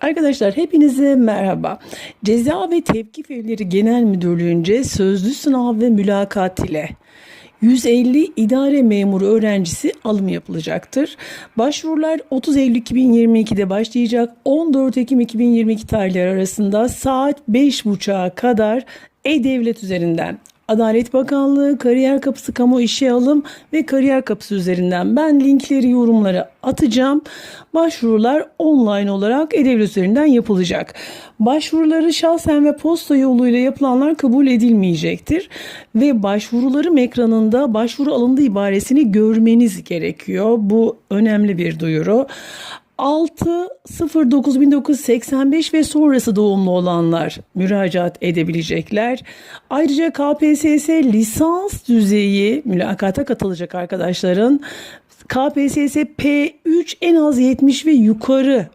Arkadaşlar hepinize merhaba. Ceza ve Tevkif Evleri Genel Müdürlüğü'nce sözlü sınav ve mülakat ile 150 idare memuru öğrencisi alım yapılacaktır. Başvurular 30 Eylül 2022'de başlayacak. 14 Ekim 2022 tarihleri arasında saat 5.30'a kadar E-Devlet üzerinden Adalet Bakanlığı, Kariyer Kapısı Kamu İşe Alım ve Kariyer Kapısı üzerinden ben linkleri yorumlara atacağım. Başvurular online olarak E-Devlet üzerinden yapılacak. Başvuruları şahsen ve posta yoluyla yapılanlar kabul edilmeyecektir. Ve başvurularım ekranında başvuru alındı ibaresini görmeniz gerekiyor. Bu önemli bir duyuru. 6.09.1985 ve sonrası doğumlu olanlar müracaat edebilecekler. Ayrıca KPSS lisans düzeyi mülakata katılacak arkadaşların KPSS P3 en az 70 ve yukarı